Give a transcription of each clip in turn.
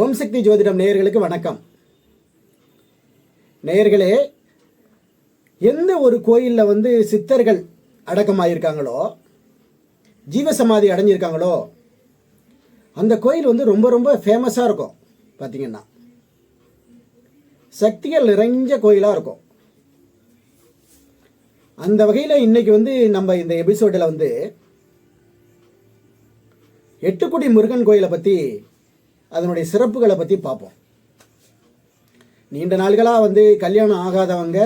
ஓம் சக்தி ஜோதிடம் நேயர்களுக்கு வணக்கம். நேயர்களே எந்த ஒரு கோயிலில் வந்து சித்தர்கள் அடக்கமாயிருக்காங்களோ ஜீவசமாதி அடைஞ்சிருக்காங்களோ அந்த கோயில் வந்து ரொம்ப ரொம்ப ஃபேமஸாக இருக்கும் பார்த்தீங்கன்னா சக்திகள் நிறைஞ்ச கோயிலாக இருக்கும். அந்த வகையில் இன்னைக்கு வந்து நம்ம இந்த எபிசோடில் வந்து எட்டுக்குடி முருகன் கோயிலை பற்றி அதனுடைய சிறப்புகளை பற்றி பார்ப்போம். நீண்ட நாள்களாக வந்து கல்யாணம் ஆகாதவங்க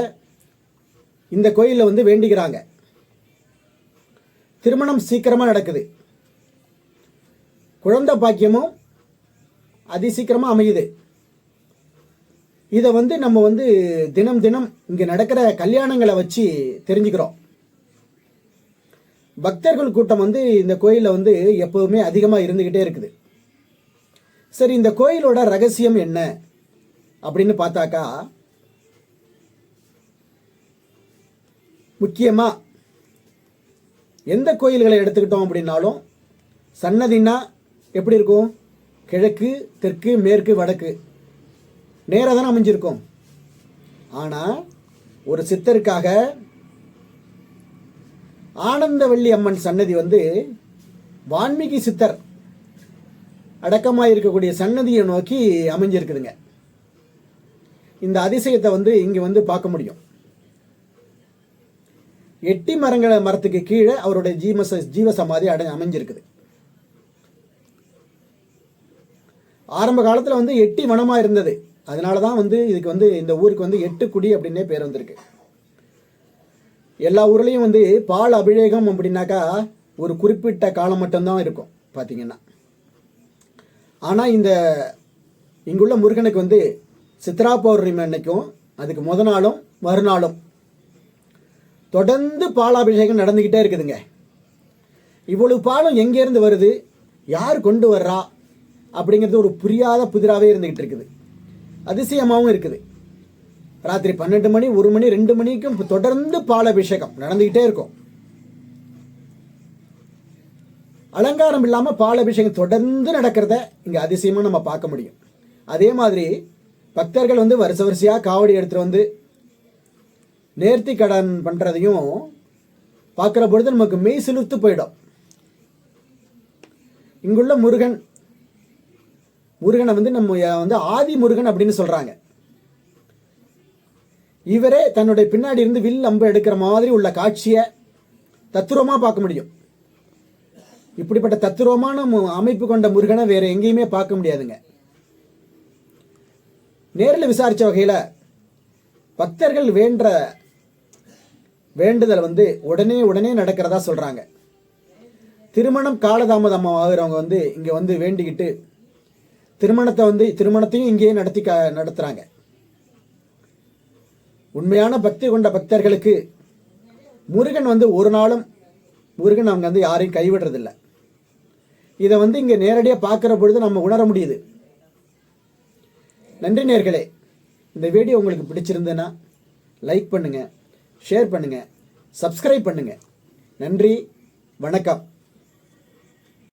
இந்த கோயிலில் வந்து வேண்டிக்கிறாங்க. திருமணம் சீக்கிரமாக நடக்குது. குழந்தை பாக்கியமும் அதிசீக்கிரமாக அமையுது. இதை வந்து நம்ம வந்து தினம் தினம் இங்கே நடக்கிற கல்யாணங்களை வச்சு தெரிஞ்சுக்கிறோம். பக்தர்கள் கூட்டம் வந்து இந்த கோயிலில் வந்து எப்போவுமே அதிகமாக இருந்துக்கிட்டே இருக்குது. சரி இந்த கோயிலோட ரகசியம் என்ன? அப்படின்னு பார்த்தாக்கா முக்கியமாக எந்த கோயில்களை எடுத்துக்கிட்டோம் அப்படின்னாலும் சன்னதினா எப்படி இருக்கும்? கிழக்கு தெற்கு மேற்கு வடக்கு. நேராக தானே அமைஞ்சிருக்கும். ஆனால் ஒரு சித்தருக்காக ஆனந்தவள்ளி அம்மன் சன்னதி வந்து வான்மீகி சித்தர் அடக்கமாக இருக்கக்கூடிய சன்னதியை நோக்கி அமைஞ்சிருக்குதுங்க. இந்த அதிசயத்தை வந்து இங்கே வந்து பார்க்க முடியும். எட்டி மரங்கள மரத்துக்கு கீழே அவருடைய ஜீவச ஜீவசமாதி அடை அமைஞ்சிருக்குது. ஆரம்ப காலத்தில் வந்து எட்டி வனமாக இருந்தது. அதனால தான் வந்து இதுக்கு வந்து இந்த ஊருக்கு வந்து எட்டுக்குடி அப்படின்னே பேர் வந்திருக்கு. எல்லா ஊர்லேயும் வந்து பால் அபிஷேகம் அப்படின்னாக்கா ஒரு குறிப்பிட்ட காலம் மட்டும்தான் இருக்கும் பார்த்தீங்கன்னா ஆனால் இந்த இங்குள்ள முருகனுக்கு வந்து சித்ரா பௌர்ணமி அன்னைக்கும் அதுக்கு முத நாளும் மறுநாளும் தொடர்ந்து பாலாபிஷேகம் நடந்துக்கிட்டே இருக்குதுங்க. இவ்வளவு பாலம் எங்கேருந்து வருது? யார் கொண்டு வர்றா? அப்படிங்கிறது ஒரு புரியாத புதிராகவே இருந்துக்கிட்டு இருக்குது. அதிசயமாகவும் இருக்குது. ராத்திரி பன்னெண்டு மணி ஒரு மணி ரெண்டு மணிக்கும் தொடர்ந்து பாலாபிஷேகம் நடந்துக்கிட்டே இருக்கும். அலங்காரம் இல்லாமல் பால் அபிஷேகம் தொடர்ந்து நடக்கிறத இங்கே அதிசயமாக நம்ம பார்க்க முடியும். அதே மாதிரி பக்தர்கள் வந்து வருஷ வரிசையாக காவடி எடுத்துகிட்டு வந்து நேர்த்தி கடன் பண்ணுறதையும் பார்க்குற பொழுது நமக்கு மெய் சிலுத்து போயிடும். இங்குள்ள முருகன் முருகனை வந்து நம்ம வந்து ஆதி முருகன் அப்படின்னு சொல்கிறாங்க இவரே தன்னுடைய பின்னாடி இருந்து வில் அம்பு எடுக்கிற மாதிரி உள்ள காட்சியை தத்துரமாக பார்க்க முடியும். இப்படிப்பட்ட தத்துருவமான மு- அமைப்பு கொண்ட முருகனை வேற எங்கேயுமே பார்க்க முடியாதுங்க. நேரில் விசாரித்த வகையில் பக்தர்கள் வேண்ட வேண்டுதல் வந்து உடனே உடனே நடக்கிறதா சொல்கிறாங்க திருமணம் காலதாமதம் ஆகிறவங்க வந்து இங்கே வந்து வேண்டிக்கிட்டு திருமணத்தை வந்து திருமணத்தையும் இங்கேயே நடத்தி க நடத்துகிறாங்க உண்மையான பக்தி கொண்ட பக்தர்களுக்கு முருகன் வந்து ஒரு நாளும் முருகன் அவங்க வந்து யாரையும் கைவிடுறதில்ல. இதை வந்து இங்கே நேரடியாக பார்க்குற பொழுது நம்ம உணர முடியுது. நன்றி நேர்களே. இந்த வீடியோ உங்களுக்கு பிடிச்சிருந்ததுன்னா லைக் பண்ணுங்கள் ஷேர் பண்ணுங்கள் சப்ஸ்கிரைப் பண்ணுங்கள் நன்றி வணக்கம்.